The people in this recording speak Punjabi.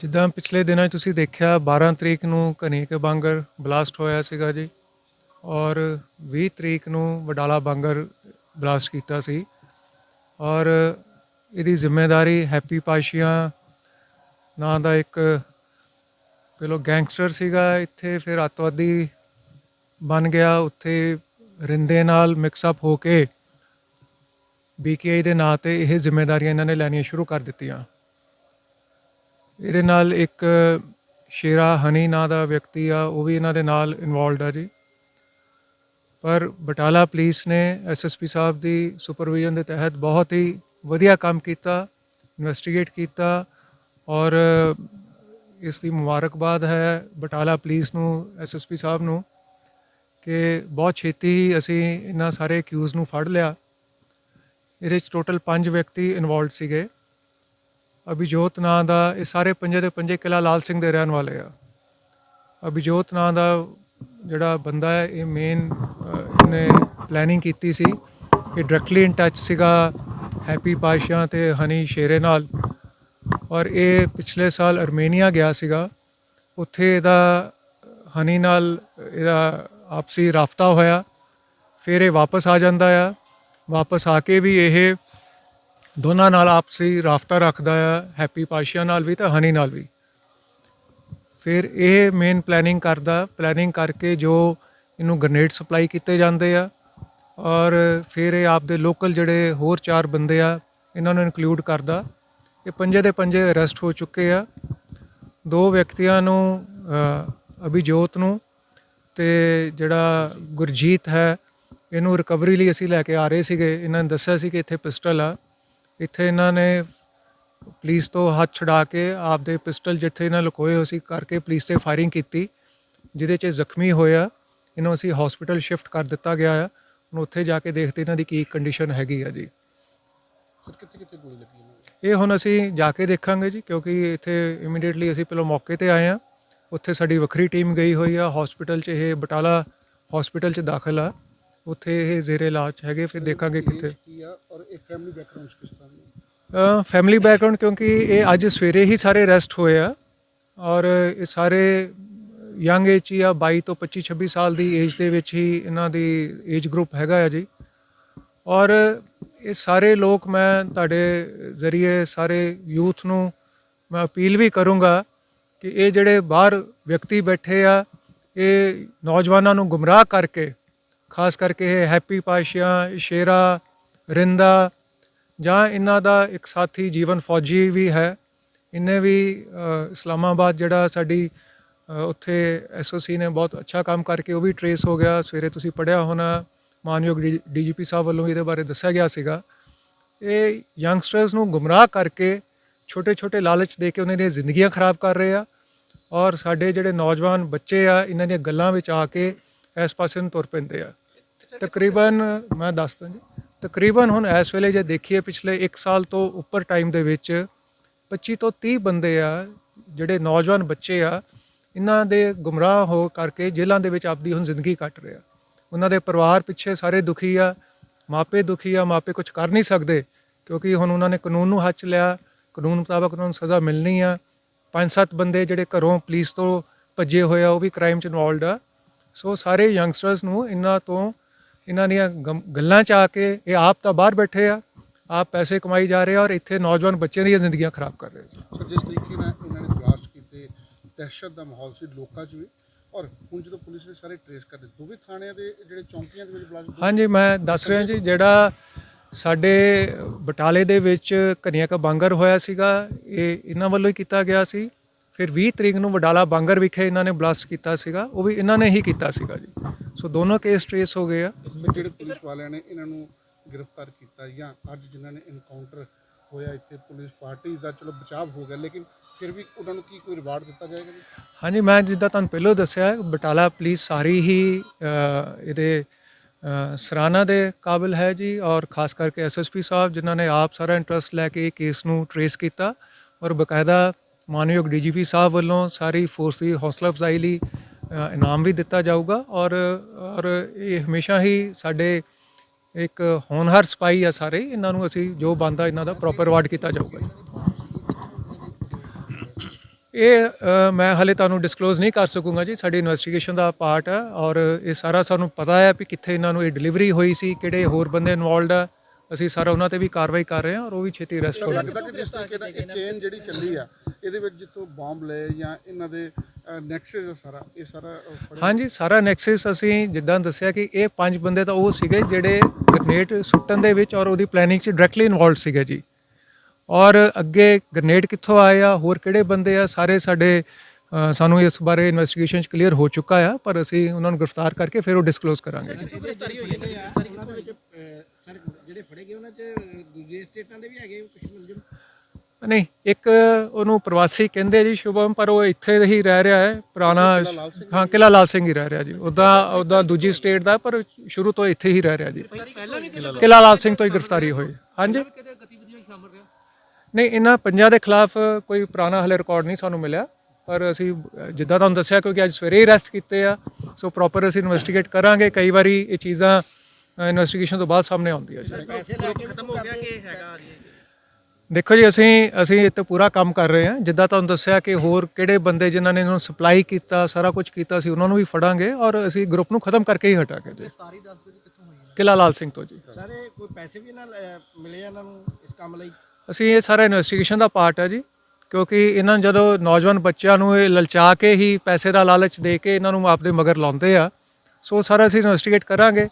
ਜਿੱਦਾਂ ਪਿਛਲੇ ਦਿਨਾਂ 'ਚ ਤੁਸੀਂ ਦੇਖਿਆ 12 ਤਰੀਕ ਨੂੰ ਕਨੀਕੇ ਬਾਂਗਰ ਬਲਾਸਟ ਹੋਇਆ ਸੀਗਾ ਜੀ ਔਰ 20 ਤਰੀਕ ਨੂੰ ਵਡਾਲਾ ਬਾਂਗਰ ਬਲਾਸਟ ਕੀਤਾ ਸੀ ਔਰ ਇਹਦੀ ਜ਼ਿੰਮੇਵਾਰੀ ਹੈਪੀ ਪਾਸ਼ੀਆਂ ਨਾਂ ਦਾ ਇੱਕ ਪਹਿਲੋ ਗੈਂਗਸਟਰ ਸੀਗਾ, ਇੱਥੇ ਫਿਰ ਅੱਤਵਾਦੀ ਬਣ ਗਿਆ, ਉੱਥੇ ਰਿੰਦੇ ਨਾਲ ਮਿਕਸ ਅਪ ਹੋ ਕੇ ਬੀਕੇਆਈ ਦੇ ਨਾਂ ਤੇ ਇਹ ਜ਼ਿੰਮੇਵਾਰੀਆਂ ਇਹਨਾਂ ਨੇ ਲੈਣੀਆਂ ਸ਼ੁਰੂ ਕਰ ਦਿੱਤੀਆਂ। ਇਹਦੇ ਨਾਲ ਇੱਕ ਸ਼ੇਰਾ ਹਨੀ ਨਾਂ ਦਾ ਵਿਅਕਤੀ ਆ, ਉਹ ਵੀ ਇਹਨਾਂ ਦੇ ਨਾਲ ਇਨਵੋਲਡ ਆ ਜੀ। ਪਰ ਬਟਾਲਾ ਪੁਲਿਸ ਨੇ ਐਸਐਸਪੀ ਸਾਹਿਬ ਦੀ ਸੁਪਰਵਿਜ਼ਨ ਦੇ ਤਹਿਤ ਬਹੁਤ ਹੀ ਵਧੀਆ ਕੰਮ ਕੀਤਾ ਇਨਵੈਸਟੀਗੇਟ ਕੀਤਾ ਔਰ ਇਸ ਦੀ ਮੁਬਾਰਕਬਾਦ ਹੈ ਬਟਾਲਾ ਪੁਲਿਸ ਨੂੰ ਐਸਐਸਪੀ ਸਾਹਿਬ ਨੂੰ ਕਿ ਬਹੁਤ ਛੇਤੀ ਹੀ ਅਸੀਂ ਇਹਨਾਂ ਸਾਰੇ ਅਕਿਊਜ਼ ਨੂੰ ਫੜ ਲਿਆ। ਇਹਦੇ ਚ ਟੋਟਲ 5 ਵਿਅਕਤੀ ਇਨਵੋਲਡ ਸੀਗੇ। ਅਭਿਜੋਤ ਨਾਂ ਦਾ ਇਹ ਸਾਰੇ ਪੰਜੇ ਦੇ ਪੰਜੇ ਕਿਲਾ ਲਾਲ ਸਿੰਘ ਦੇ ਰਹਿਣ ਵਾਲੇ ਆ। ਅਭਿਜੋਤ ਨਾਂ ਦਾ ਜਿਹੜਾ ਬੰਦਾ ਹੈ, ਇਹ ਮੇਨ ਇਹਨੇ ਪਲੈਨਿੰਗ ਕੀਤੀ ਸੀ। ਇਹ ਡਾਇਰੈਕਟਲੀ ਇਨ ਟੱਚ ਸੀਗਾ ਹੈਪੀ ਪਾਸ਼ਾ ਤੇ ਹਨੀ ਸ਼ੇਰੇ ਨਾਲ। ਔਰ ਇਹ ਪਿਛਲੇ ਸਾਲ ਅਰਮੇਨੀਆ ਗਿਆ ਸੀਗਾ। ਉੱਥੇ ਇਹਦਾ, ਹਨੀ ਨਾਲ ਇਹਦਾ ਆਪਸੀ ਰਾਫਤਾ ਹੋਇਆ। ਫਿਰ ਇਹ ਵਾਪਸ ਆ ਜਾਂਦਾ ਆ। ਵਾਪਸ ਆ ਕੇ ਵੀ ਇਹ ਦੋਨਾਂ ਨਾਲ ਆਪਸੀ ਰਾਫਤਾ ਰੱਖਦਾ ਆ, ਹੈਪੀ ਪਾਸ਼ਾ ਨਾਲ ਵੀ ਤੇ ਹਨੀ ਨਾਲ ਵੀ। ਫਿਰ ਇਹ ਮੇਨ ਪਲੈਨਿੰਗ ਕਰਦਾ ਪਲੈਨਿੰਗ ਕਰਕੇ ਜੋ ਇਹਨੂੰ ਗ੍ਰਨੇਡ ਸਪਲਾਈ ਕੀਤੇ ਜਾਂਦੇ ਆ ਔਰ ਫਿਰ ਇਹ ਆਪਦੇ ਲੋਕਲ ਜਿਹੜੇ ਹੋਰ ਚਾਰ ਬੰਦੇ ਆ, ਇਹਨਾਂ ਨੂੰ ਇਨਕਲੂਡ ਕਰਦਾ। ਇਹ ਪੰਜੇ ਦੇ ਪੰਜੇ ਅਰੈਸਟ ਹੋ ਚੁੱਕੇ ਆ। ਦੋ ਵਿਅਕਤੀਆਂ ਨੂੰ ਅਭਿਜੋਤ ਨੂੰ ਤੇ ਜਿਹੜਾ ਗੁਰਜੀਤ ਹੈ, ਇਹਨੂੰ ਰਿਕਵਰੀ ਲਈ ਅਸੀਂ ਲੈ ਕੇ ਆ ਰਹੇ ਸੀਗੇ। ਇਹਨਾਂ ਨੇ ਦੱਸਿਆ ਸੀ ਕਿ ਇੱਥੇ ਪਿਸਟਲ ਆ। ਇੱਥੇ ਇਹਨਾਂ ਨੇ ਪੁਲਿਸ ਤੋਂ ਹੱਥ ਛਡਾ ਕੇ ਆਪਦੇ ਪਿਸਟਲ ਜਿੱਥੇ ਇਹਨਾਂ ਲੁਕੋਏ ਹੋਏ ਸੀ ਕਰਕੇ ਪੁਲਿਸ ਤੇ ਫਾਇਰਿੰਗ ਕੀਤੀ ਜਿਹਦੇ 'ਚ ਜ਼ਖਮੀ ਹੋਇਆ ਇਹਨੂੰ ਅਸੀਂ ਹਸਪੀਟਲ ਸ਼ਿਫਟ ਕਰ ਦਿੱਤਾ ਗਿਆ ਆ। ਹੁਣ ਉੱਥੇ ਜਾ ਕੇ ਦੇਖਦੇ ਇਹਨਾਂ ਦੀ ਕੀ ਕੰਡੀਸ਼ਨ ਹੈਗੀ ਆ ਜੀ। ਸਰ ਕਿੱਥੇ ਕਿੱਥੇ ਗੋਲੀ ਲੱਗੀ ਹੈ ਇਹ ਹੁਣ ਅਸੀਂ ਜਾ ਕੇ ਦੇਖਾਂਗੇ ਜੀ ਕਿਉਂਕਿ ਇੱਥੇ ਇਮੀਡੀਏਟਲੀ ਅਸੀਂ ਪਹਿਲਾਂ ਮੌਕੇ ਤੇ ਆਏ ਆ। ਉੱਥੇ ਸਾਡੀ ਵੱਖਰੀ ਟੀਮ ਗਈ ਹੋਈ ਆ। ਹਸਪੀਟਲ 'ਚ ਇਹ ਬਟਾਲਾ ਹਸਪੀਟਲ 'ਚ ਦਾਖਲ ਆ। ਉੱਥੇ ਇਹ ਜ਼ੇਰੇ ਇਲਾਜ ਹੈਗੇ ਫਿਰ ਦੇਖਾਂਗੇ ਕਿੱਥੇ। ਕੀ ਆ ਔਰ ਇੱਕ ਫੈਮਿਲੀ ਬੈਕਗ੍ਰਾਉਂਡ ਕਿਸ ਤਰ੍ਹਾਂ ਦੀ ਫੈਮਿਲੀ ਬੈਕਗ੍ਰਾਉਂਡ ਕਿਉਂਕਿ ਇਹ ਅੱਜ ਸਵੇਰੇ ਹੀ ਸਾਰੇ ਅਰੈਸਟ ਹੋਏ ਆ ਔਰ ਇਹ ਸਾਰੇ ਯੰਗ ਏਜ ਹੀ ਆ 22 ਤੋਂ 25 26 ਸਾਲ ਦੀ ਏਜ ਦੇ ਵਿੱਚ ਹੀ ਇਹਨਾਂ ਦੀ ਏਜ ਗਰੁੱਪ ਹੈਗਾ ਆ ਜੀ। ਔਰ ਇਹ ਸਾਰੇ ਲੋਕ ਮੈਂ ਤੁਹਾਡੇ ਜ਼ਰੀਏ ਸਾਰੇ ਯੂਥ ਨੂੰ ਮੈਂ ਅਪੀਲ ਵੀ ਕਰੂੰਗਾ ਕਿ ਇਹ ਜਿਹੜੇ ਬਾਹਰ ਵਿਅਕਤੀ ਬੈਠੇ ਆ ਇਹ ਨੌਜਵਾਨਾਂ ਨੂੰ ਗੁੰਮਰਾਹ ਕਰਕੇ ਖਾਸ ਕਰਕੇ ਇਹ ਹੈਪੀ ਪਾਸ਼ਾ ਸ਼ੇਰਾ ਰਿੰਦਾ ਜਾਂ ਇਹਨਾਂ ਦਾ ਇੱਕ ਸਾਥੀ ਜੀਵਨ ਫੌਜੀ ਵੀ ਹੈ। ਇਹਨੇ ਵੀ ਇਸਲਾਮਾਬਾਦ ਜਿਹੜਾ ਸਾਡੀ ਅ, ਉੱਥੇ ਐਸਓਸੀ ਨੇ ਬਹੁਤ ਅੱਛਾ ਕੰਮ ਕਰਕੇ ਉਹ ਵੀ ਟਰੇਸ ਹੋ ਗਿਆ। ਸਵੇਰੇ ਤੁਸੀਂ ਪੜਿਆ ਹੋਣਾ ਮਾਨਯੋਗ ਡੀਜੀਪੀ ਸਾਹਿਬ ਵੱਲੋਂ ਇਹਦੇ ਬਾਰੇ ਦੱਸਿਆ ਗਿਆ ਸੀਗਾ। ਇਹ ਯੰਗਸਟਰਸ ਨੂੰ ਗੁੰਮਰਾਹ ਕਰਕੇ ਛੋਟੇ ਛੋਟੇ ਲਾਲਚ ਦੇ ਕੇ ਉਹਨਾਂ ਦੀਆਂ ਜ਼ਿੰਦਗੀਆਂ ਖਰਾਬ ਕਰ ਰਹੇ ਆ। ਔਰ ਸਾਡੇ ਜਿਹੜੇ ਨੌਜਵਾਨ ਬੱਚੇ ਆ ਇਹਨਾਂ ਦੀਆਂ ਗੱਲਾਂ ਵਿੱਚ ਆ ਕੇ ਇਸ ਪਾਸੇ ਨੂੰ ਤੁਰ ਪੈਂਦੇ ਆ। ਤਕਰੀਬਨ, ਮੈਂ ਦੱਸਦਾ ਜੀ, ਤਕਰੀਬਨ ਹੁਣ ਇਸ ਵੇਲੇ ਜੇ ਦੇਖੀਏ ਪਿਛਲੇ 1 ਸਾਲ ਤੋਂ ਉੱਪਰ ਟਾਈਮ ਦੇ ਵਿੱਚ 25 ਤੋਂ 30 ਬੰਦੇ ਆ, ਜਿਹੜੇ ਨੌਜਵਾਨ ਬੱਚੇ ਆ, ਇਹਨਾਂ ਦੇ ਗੁੰਮਰਾਹ ਹੋ ਕਰਕੇ ਜੇਲ੍ਹਾਂ ਦੇ ਵਿੱਚ ਆਪਦੀ ਹੁਣ ਜ਼ਿੰਦਗੀ ਕੱਟ ਰਿਹਾ ਉਹਨਾਂ ਦੇ ਪਰਿਵਾਰ ਪਿੱਛੇ ਸਾਰੇ ਦੁਖੀ ਆ, ਮਾਪੇ ਦੁਖੀ ਆ, ਮਾਪੇ ਕੁਝ ਕਰ ਨਹੀਂ ਸਕਦੇ, ਕਿਉਂਕਿ ਹੁਣ ਉਹਨਾਂ ਨੇ ਕਾਨੂੰਨ ਨੂੰ ਹੱਥ ਲਿਆ, ਕਾਨੂੰਨ ਮੁਤਾਬਕ ਉਹਨਾਂ ਨੂੰ ਸਜ਼ਾ ਮਿਲਣੀ ਆ। ਪੰਜ ਸੱਤ ਬੰਦੇ ਜਿਹੜੇ ਘਰੋਂ ਪੁਲਿਸ ਤੋਂ ਭੱਜੇ ਹੋਏ ਆ, ਉਹ ਵੀ ਕ੍ਰਾਈਮ 'ਚ ਇਨਵੋਲਡ ਆ। ਸੋ ਸਾਰੇ ਯੰਗਸਟਰਸ ਨੂੰ ਇਹਨਾਂ ਤੋਂ ਇਹਨਾਂ ਦੀਆਂ ਗੱਲਾਂ 'ਚ ਆ ਕੇ ਇਹ ਆਪ ਤਾਂ ਬਾਹਰ ਬੈਠੇ ਆ ਆਪ ਪੈਸੇ ਕਮਾਈ ਜਾ ਰਹੇ ਆ ਔਰ ਇੱਥੇ ਨੌਜਵਾਨ ਬੱਚਿਆਂ ਦੀਆਂ ਜ਼ਿੰਦਗੀਆਂ ਖਰਾਬ ਕਰ ਰਹੇ ਸਰ ਜਿਸ ਤਰੀਕੇ ਨਾਲ ਇਹਨਾਂ ਨੇ ਬਲਾਸਟ ਕੀਤੇ ਦਹਿਸ਼ਤ ਦਾ ਮਾਹੌਲ ਸੀ ਲੋਕਾਂ 'ਚ ਵੀ ਔਰ ਹੁਣ ਜਦੋਂ ਪੁਲਿਸ ਨੇ ਸਾਰੇ ਟਰੇਸ ਕਰ ਦਿੱਤੇ ਦੋਵੇਂ ਥਾਣਿਆਂ ਦੇ ਜਿਹੜੇ ਚੌਂਕੀਆਂ ਦੇ ਵਿੱਚ ਬਲਾਸਟ ਹਾਂਜੀ ਮੈਂ ਦੱਸ ਰਿਹਾ ਜੀ ਜਿਹੜਾ ਸਾਡੇ ਬਟਾਲੇ ਦੇ ਵਿੱਚ ਕਨਿਆਕਾ ਬਾਂਗਰ ਹੋਇਆ ਸੀਗਾ ਇਹ ਇਹਨਾਂ ਵੱਲੋਂ ਹੀ ਕੀਤਾ ਗਿਆ ਸੀ। ਫਿਰ 20 ਤਰੀਕ ਨੂੰ ਵਡਾਲਾ ਬਾਂਗਰ ਵਿਖੇ ਇਹਨਾਂ ਨੇ ਬਲਾਸਟ ਕੀਤਾ ਸੀਗਾ ਉਹ ਵੀ ਇਹਨਾਂ ਨੇ ਹੀ ਕੀਤਾ ਸੀਗਾ ਜੀ। ਸੋ ਦੋਨੋਂ ਕੇਸ ਟ੍ਰੇਸ ਹੋ ਗਏ ਆ। ਜਿਹੜੇ ਪੁਲਿਸ ਵਾਲਿਆਂ ਨੇ ਇਹਨਾਂ ਨੂੰ ਗ੍ਰਿਫਤਾਰ ਕੀਤਾ ਜਾਂ ਅੱਜ ਜਿਨ੍ਹਾਂ ਨੇ ਇਨਕਾਊਂਟਰ ਹੋਇਆ ਇੱਥੇ ਪੁਲਿਸ ਪਾਰਟੀ ਦਾ ਚਲੋ ਬਚਾਅ ਹੋ ਗਿਆ ਲੇਕਿਨ ਫਿਰ ਵੀ ਉਹਨਾਂ ਨੂੰ ਕੀ ਕੋਈ ਰਿਵਾਰਡ ਦਿੱਤਾ ਜਾਏਗਾ ਜੀ? ਹਾਂਜੀ ਮੈਂ ਜਿੱਦਾਂ ਤੁਹਾਨੂੰ ਪਹਿਲਾਂ ਦੱਸਿਆ ਬਟਾਲਾ ਪੁਲਿਸ ਸਾਰੀ ਹੀ ਇਹਦੇ ਅ, ਸਰਾਹਨਾ ਦੇ ਕਾਬਿਲ ਹੈ ਜੀ ਔਰ ਖਾਸ ਕਰਕੇ ਐਸਐਸਪੀ ਸਾਹਿਬ ਜਿਨ੍ਹਾਂ ਨੇ ਆਪ ਸਾਰਾ ਇੰਟਰਸਟ ਲੈ ਕੇ ਇਹ ਕੇਸ ਨੂੰ ਟਰੇਸ ਕੀਤਾ ਔਰ ਬਕਾਇਦਾ ਮਾਨਯੋਗ ਡੀਜੀਪੀ ਸਾਹਿਬ ਵੱਲੋਂ ਸਾਰੀ ਫੋਰਸ ਦੀ ਹੌਸਲਾ ਅਫਜ਼ਾਈ ਲਈ ਇਨਾਮ ਵੀ ਦਿੱਤਾ ਜਾਊਗਾ ਔਰ ਔਰ ਇਹ ਹਮੇਸ਼ਾ ਹੀ ਸਾਡੇ ਇੱਕ ਹੋਣਹਾਰ ਸਿਪਾਹੀ ਆ ਸਾਰੇ, ਇਹਨਾਂ ਨੂੰ ਅਸੀਂ ਜੋ ਬੰਦਾ ਇਹਨਾਂ ਦਾ ਪ੍ਰੋਪਰ ਵਾਰਡ ਕੀਤਾ ਜਾਊਗਾ ਜੀ। ਇਹ ਮੈਂ ਹਲੇ ਤੁਹਾਨੂੰ ਡਿਸਕਲੋਜ਼ ਨਹੀਂ ਕਰ ਸਕੂੰਗਾ ਜੀ, ਸਾਡੀ ਇਨਵੈਸਟੀਗੇਸ਼ਨ ਦਾ ਪਾਰਟ ਹੈ ਔਰ ਇਹ ਸਾਰਾ ਸਾਨੂੰ ਪਤਾ ਹੈ ਵੀ ਕਿੱਥੇ ਇਹਨਾਂ ਨੂੰ ਇਹ ਡਿਲੀਵਰੀ ਹੋਈ ਸੀ, ਕਿਹੜੇ ਹੋਰ ਬੰਦੇ ਇਨਵੋਲਡ ਆ। ਅਸੀਂ ਸਾਰਾ ਉਹਨਾਂ ਤੇ ਵੀ ਕਾਰਵਾਈ ਕਰ ਰਹੇ ਹਾਂ ਔਰ ਉਹ ਵੀ ਛੇਤੀ ਅਰੈਸਟ ਹੋ ਜਾਣਗੇ। ਲੱਗਦਾ ਕਿ ਜਿਸ ਤਰੀਕੇ ਨਾਲ ਇਹ ਚੇਨ ਜਿਹੜੀ ਚੱਲੀ ਆ ਇਹਦੇ ਵਿੱਚ ਜਿੱਥੋਂ ਬੰਬ ਲਏ ਜਾਂ ਇਹਨਾਂ ਦੇ ਨੈਕਸਸ ਸਾਰਾ ਇਹ ਸਾਰਾ ਹਾਂਜੀ ਸਾਰਾ ਨੈਕਸਸ ਅਸੀਂ ਜਿੱਦਾਂ ਦੱਸਿਆ ਕਿ ਇਹ ਪੰਜ ਬੰਦੇ ਤਾਂ ਉਹ ਸੀਗੇ ਜਿਹੜੇ ਗ੍ਰਨੇਡ ਸੁੱਟਣ ਦੇ ਵਿੱਚ ਔਰ ਉਹਦੀ ਪਲੈਨਿੰਗ 'ਚ ਡਾਇਰੈਕਟਲੀ ਇਨਵੋਲਡ ਸੀਗੇ ਜੀ। ਔਰ ਅੱਗੇ ਗ੍ਰਨੇਡ ਕਿੱਥੋਂ ਆਏ ਆ ਹੋਰ ਕਿਹੜੇ ਬੰਦੇ ਆ ਸਾਰੇ ਸਾਡੇ ਸਾਨੂੰ ਇਸ ਬਾਰੇ ਇਨਵੈਸਟੀਗੇਸ਼ਨ 'ਚ ਕਲੀਅਰ ਹੋ ਚੁੱਕਾ ਆ ਪਰ ਅਸੀਂ ਉਹਨਾਂ ਨੂੰ ਗ੍ਰਿਫਤਾਰ ਕਰਕੇ ਫਿਰ ਉਹ ਡਿਸਕਲੋਜ਼ ਕਰਾਂਗੇ ਜੀ ਗ੍ਰਿਫਤਾਰੀ ਹੋਈ ਹੈ ਉਹਨਾਂ ਦੇ ਵਿੱਚ ਅਹ, ਸਰ ਜਿਹੜੇ ਫੜੇ ਗਏ ਉਹਨਾਂ 'ਚ? ਅਹ, ਦੂਜੇ ਸਟੇਟਾਂ ਦੇ ਵੀ ਹੈਗੇ ਕੁਝ ਮੁਲਜ਼ਮ? ਨਹੀਂ ਇੱਕ ਉਹਨੂੰ ਪ੍ਰਵਾਸੀ ਕਹਿੰਦੇ ਜੀ ਸ਼ੁਭਮ ਪਰ ਉਹ ਇੱਥੇ ਹੀ ਰਹਿ ਰਿਹਾ ਹੈ ਪੁਰਾਣਾ ਹਾਂ ਕਿਲਾ ਲਾਲ ਸਿੰਘ ਹੀ ਰਹਿ ਰਿਹਾ ਜੀ। ਉਦਾਂ ਉਦਾਂ ਦੂਜੀ ਸਟੇਟ ਦਾ ਪਰ ਸ਼ੁਰੂ ਤੋਂ ਇੱਥੇ ਹੀ ਰਹਿ ਰਿਹਾ ਜੀ। ਕਿਲਾ ਲਾਲ ਸਿੰਘ ਤੋਂ ਹੀ ਗ੍ਰਿਫਤਾਰੀ ਹੋਈ। ਹਾਂਜੀ? ਨਹੀਂ ਇਹਨਾਂ ਪੰਜਾਂ ਦੇ ਖਿਲਾਫ ਕੋਈ ਪੁਰਾਣਾ ਹਲੇ ਰਿਕਾਰਡ ਨਹੀਂ ਸਾਨੂੰ ਮਿਲਿਆ। ਪਰ ਅਸੀਂ ਜਿੱਦਾਂ ਤੁਹਾਨੂੰ ਦੱਸਿਆ ਕਿਉਂਕਿ ਅੱਜ ਸਵੇਰੇ ਹੀ ਅਰੈਸਟ ਕੀਤੇ ਆ ਸੋ ਪ੍ਰੋਪਰ ਅਸੀਂ ਇਨਵੈਸਟੀਗੇਟ ਕਰਾਂਗੇ। ਕਈ ਵਾਰੀ ਇਹ ਚੀਜ਼ਾਂ ਇਨਵੈਸਟੀਗੇਸ਼ਨ ਤੋਂ ਬਾਅਦ ਸਾਹਮਣੇ ਆਉਂਦੀਆਂ ਜੀ। ਪੈਸੇ ਲੈ ਕੇ ਖਤਮ ਹੋ ਗਿਆ ਕਿ ਹੈਗਾ ਦੇਖੋ ਜੀ ਅਸੀਂ ਅਸੀਂ ਇੱਥੇ ਪੂਰਾ ਕੰਮ ਕਰ ਰਹੇ ਹਾਂ। ਜਿੱਦਾਂ ਤੁਹਾਨੂੰ ਦੱਸਿਆ ਕਿ ਹੋਰ ਕਿਹੜੇ ਬੰਦੇ ਜਿਨ੍ਹਾਂ ਨੇ ਇਹਨੂੰ ਸਪਲਾਈ ਕੀਤਾ ਸਾਰਾ ਕੁਝ ਕੀਤਾ ਸੀ ਉਹਨਾਂ ਨੂੰ ਵੀ ਫੜਾਂਗੇ ਔਰ ਅਸੀਂ ਗਰੁੱਪ ਨੂੰ ਖਤਮ ਕਰਕੇ ਹੀ ਹਟਾਂਗੇ ਜੀ। ਸਾਰੀ ਦੱਸ ਦਿਓ ਜੀ ਕਿੱਥੋਂ ਹੋਈ ਹੈ। ਕਿਲਾ ਲਾਲ ਸਿੰਘ ਤੋਂ ਜੀ। ਸਾਰੇ ਕੋਈ ਪੈਸੇ ਵੀ ਨਾਲ ਮਿਲੇ ਇਹਨਾਂ ਨੂੰ ਇਸ ਕੰਮ ਲਈ? ਅਸੀਂ ਇਹ ਸਾਰਾ ਇਨਵੈਸਟੀਗੇਸ਼ਨ ਦਾ ਪਾਰਟ ਹੈ ਜੀ ਕਿਉਂਕਿ ਇਹਨਾਂ ਨੂੰ ਜਦੋਂ ਨੌਜਵਾਨ ਬੱਚਿਆਂ ਨੂੰ ਇਹ ਲਲਚਾ ਕੇ ਹੀ ਪੈਸੇ ਦਾ ਲਾਲਚ ਦੇ ਕੇ ਇਹਨਾਂ ਨੂੰ ਆਪਦੇ ਮਗਰ ਲਾਉਂਦੇ ਆ ਸੋ ਸਾਰਾ ਅਸੀਂ ਇਨਵੈਸਟੀਗੇਟ ਕਰਾਂਗੇ।